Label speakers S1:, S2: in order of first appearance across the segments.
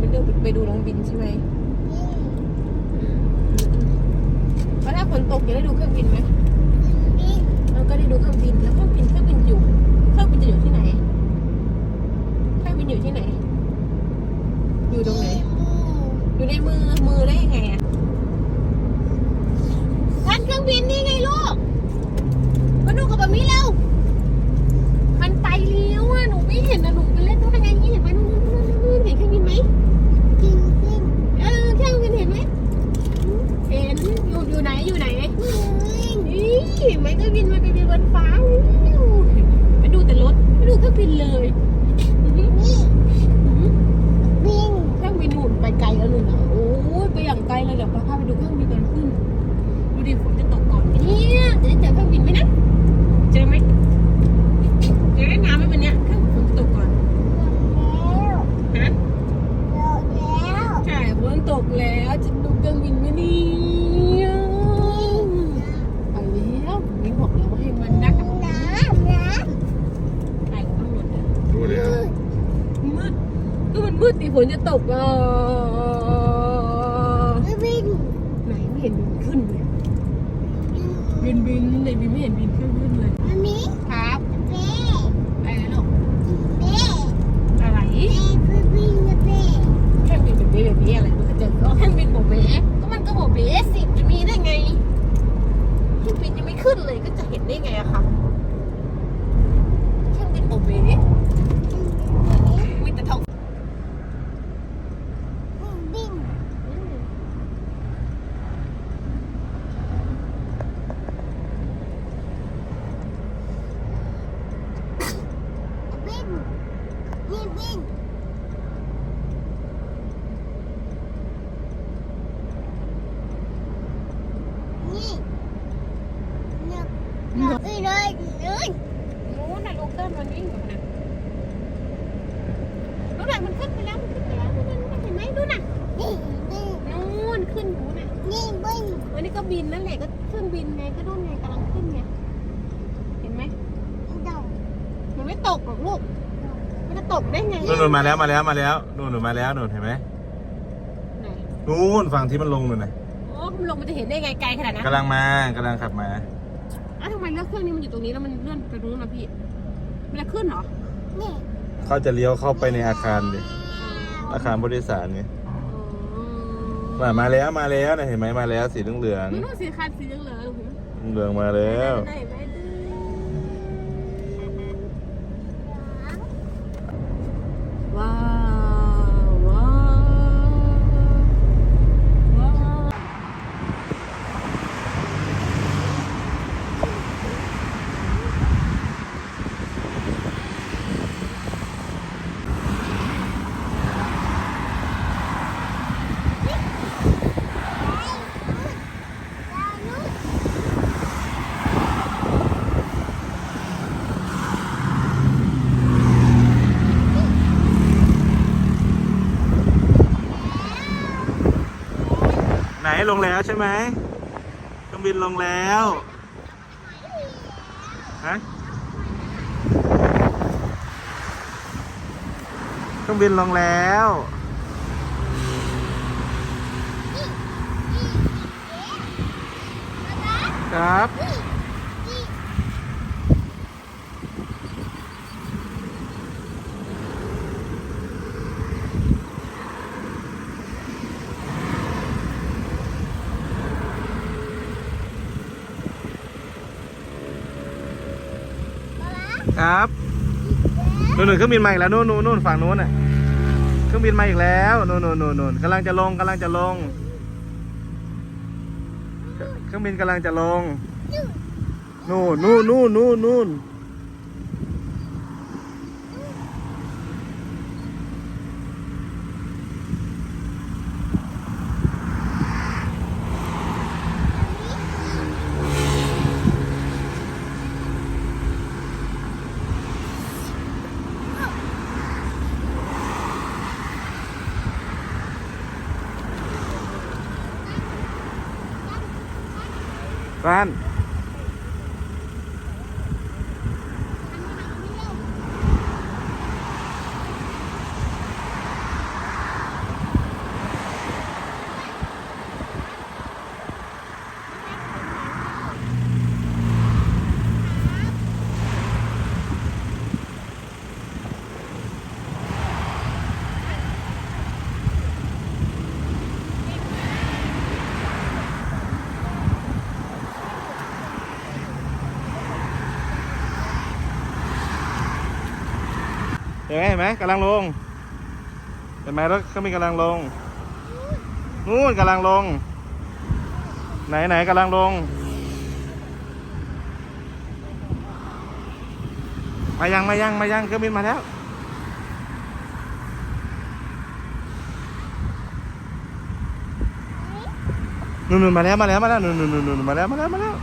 S1: ไปดูเครื่องบินไม่ได้ไปดูน้องบินใช่ไหม
S2: นี่
S1: แล้วถ้าฝนตกจะได้ดูเครื่องบินไหมเราก็ได้ดูเครื่องบินแล้วเครื่องบินเครื่องบินอยู่เครื่องบินจะอยู่ที่ไหนเครื่องบินอยู่ที่ไหน อยู่ตรงไหน อยู่ในมือมือได้ยังไงอะท่านเครื่องบินนี่ไงลูกมาดูกับแบบนี้เร็วมันไปเลี้ยวอะหนูไม่เห็นนะ นมันไปบินบนฟ้าไปดูแต่รถ ไม่ดูเครื่องบินเลยอื้อหือ
S2: นี่
S1: อื้อหือ
S2: บิน
S1: เครื่องบินหมุนไปไกลแล้วเลยนะโอ้ยไปอย่างไกลเลยเดี๋ยวป้าพาไปดูเครื่องบินตอนขึ้น ดูดิฝนจะตกก่อนเนี่ยจะได้เจอเครื่องบินไหมนะ เจอไหมเจอได้น้ำไหมวันเนี้ยเครื่องฝนตกก่อน
S2: แล้ว
S1: ฮะ
S2: แล้ว
S1: ใช่ฝนตกแล้วจะดูเครื่องบินไหมเนี่ยไปแล้วนี่บอกแล้วว่าให้มันนักกับ
S2: น้ำน้
S1: ไก่ข้างบนเนี่ย
S3: ดูเลยครับ
S1: มืดก็มันมืดดิฝน จะตกอะำ
S2: บิน
S1: ไหนไม่เห็นบินขึ้นเลยบินบินเลยบินไม่เห็นบินขึ้นขึ้นเลย
S2: อันนี้
S1: ครับ
S2: เบ้
S1: อะไรนะลูก
S2: เบ้
S1: อะไร
S2: เบ้บินเบ้
S1: เครื่องบินแบบนี้แบบนี้อะไรมันก็เจอก็เครื่องบินโบเบ้ก็มันก็โบเบ้สิจะมีได้ไงเครื่องบินยังไม่ขึ้นเลยก็จะเห็นได้ไงอะคะเครื่องบินโบเบ้มีแต่ท้อง
S2: บิน บินนี่บินนี่เนี่ยเนี่ยไปเลยเลย
S1: นู้นน่ะลูกเครื่องมันวิ่งอยู่นะนู้นน่ะมันขึ้นไปแล้วมันขึ้นไปแล้วนู้นน่ะเห็นไหมนู้นน่ะ
S2: นี่บิน
S1: นู้นขึ้นนู้นน่ะ
S2: นี่บิน
S1: วันนี้ก็บินนั่นแหละก็เครื่องบินไงก็นู่นไงกำลังขึ้นไงเห็นไหม
S2: ดอก
S1: มันไม่ ตกหรอกลูก มันจะตกได้ไง
S3: นู่นนู่นมาแล้วมาแล้วมาแล้วนู่นนู่นมาแล้วนู่นเห็นไหม
S1: ไหน
S3: นู่นฝั่งที่มันลงนู่นน่ะ
S1: โอ้มันลงมันจะเห็นได้ไงไกลขนาดนั้น
S3: กำลังมากำลังขับมา
S1: อ้าวทำไมเลือกเครื่องนี้มันอยู่ตรงนี้แล้วมันเลื่อนไปตรงนู้นนะพี่ มันจะขึ้นเหรอ
S2: นี่
S3: เขาจะเลี้ยวเข้าไปในอาคารดิอาคารผู้โดยสารนี่
S1: อ๋อ
S3: มามาแล้วมาแล้วนะเห็นไหมมาแล้วสีเหลืองเหลือง
S1: นู่นสีคันสีเหลืองเหลือง
S3: เหลืองมาแล้ว
S1: ไหนไหนดูว้าวว้าวว้าว
S3: ไหน ลงแล้วใช่ไหมเครื่องบินลงแล้วฮะเครื่องบินลงแล้วครับ ครับนู่นนู่นเครื่องบินมาอีกแล้วนู่นนู่นนู่นฝั่งนู้นน่ะเครื่องบินมาอีกแล้วนู่นนู่นนู่นนู่นกำลังจะลงกำลังจะลง เครื่องบินกำลังจะลงนู่นนู่นนู่นนู่นนู่น บ้ ไหมเห็นไหมกำลังลง เห็นไหมรถเครื่องบินกำลังลง นู่นกำลังลง ไหนไหนกำลังลง มายังมายังมายังเครื่องบินมาแล้วนู่นนมาแล้วมาแล้วมาแล้วนู่นนู่นนู่นนู่นมาแล้วมาแล้วมาแล้ว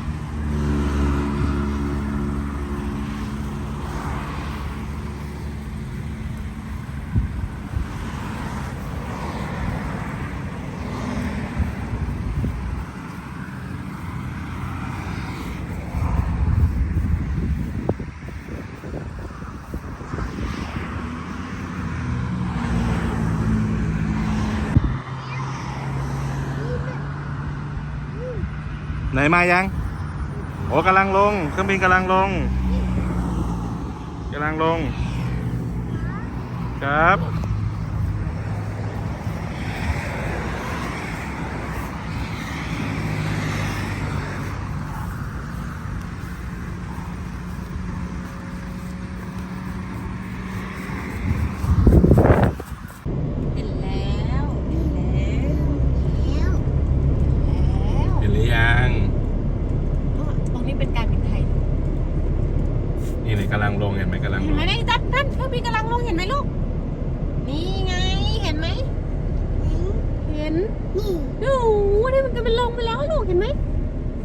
S3: ไหนมายัง โอ้กำลังลง เครื่องบินกำลังลงกำลังลง ครับ
S1: เห็นแล้วเห็นแล้ว
S2: แล้ว
S1: แล้ว
S3: เห็นหรือยัง
S1: ตรงนี้เป็นการบินไทย
S3: นี่ไหน กำลังลงเห็นไหมกำลัง
S1: เห็
S3: ล
S1: น
S3: ง
S1: ไหมนี่จัดนั่นเครื่องบินกำลังลงเห็นไหมลูก นี่ไงเห็นไหม เห็น
S2: นี่
S1: โอ้โหนี่มันกำลังลงไปแล้วลูกเห็นไหม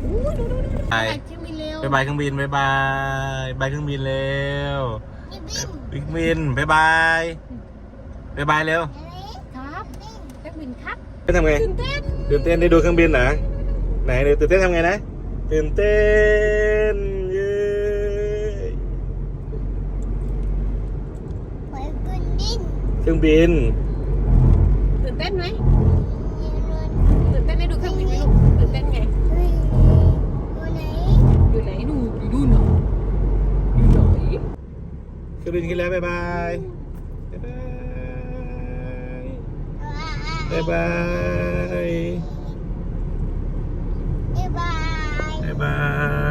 S1: โอ้ดูดูดูดู
S3: ไป
S1: เครื่องบินเร็ว
S3: บายบายเครื่องบินบายบายบายเครื่องบินเร็ว
S2: อีบิน
S3: บิ๊กบินบายบายบายบายเร็ว
S2: อะไร
S1: ครับเครื่องบินครับ
S3: เป็นทำไง
S1: ตื่นเต้น
S3: ตื่นเต้นได้ดูเครื่องบินเหรอไหนเดี๋ยวตื่นเต้นทำไงนะตื่นเต้นเย้
S2: ไป กันดิน
S3: เครื่องบิน
S1: ตื่นเต้นไหม
S2: ยืนรถ
S1: ตื่นเต้นได้ดูเครื่องบินไหมลูกตื่นเต้นไง
S2: เฮ้ยตัวไหน
S1: อยู่ไหนดูอยู่ดูหน่อยอยู่ไหน
S3: เครื่องบินขึ้นแล้วบายบายบายบายบายบาย
S2: บ๊ายบาย
S3: บายบาย